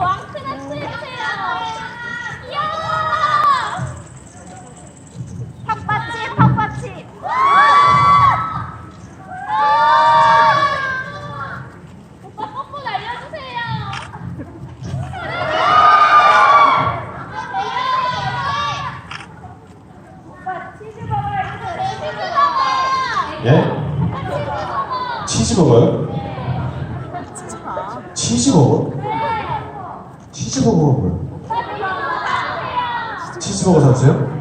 왕크랩스 해주세요. 이야! 팍받침, 팍받침. 오빠 뽀뽀 날려주세요. 오빠 치즈 먹어. 예? 치즈버거요? 치즈버거가 뭐야? 치즈버거 사주세요?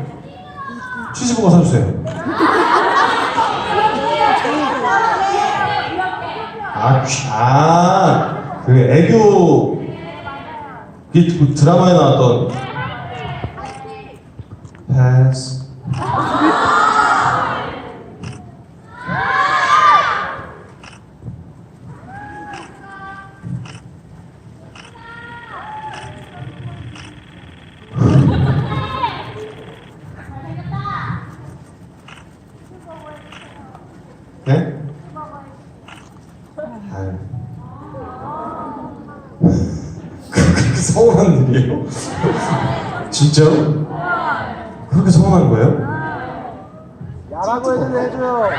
치즈버거 사주세요. 아, 귀- 아, 그 애교, 그 드라마에 나왔던 패스. 네? 그렇게 서운한 일이에요? 진짜로? 그렇게 서운한 거예요? 야라고 해도 해줘요.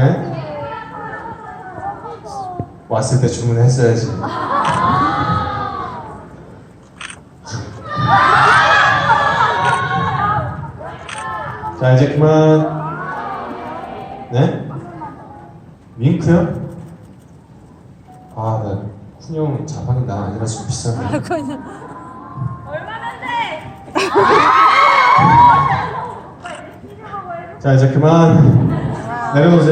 네? 왔을 때 주문했어야지. 자 이제 그만. 네? 윙크요? 아, 나 쿤형 자판이 나 아니라 좀 비싼데. 얼마면 돼? 자 이제 그만 내려놓으세요.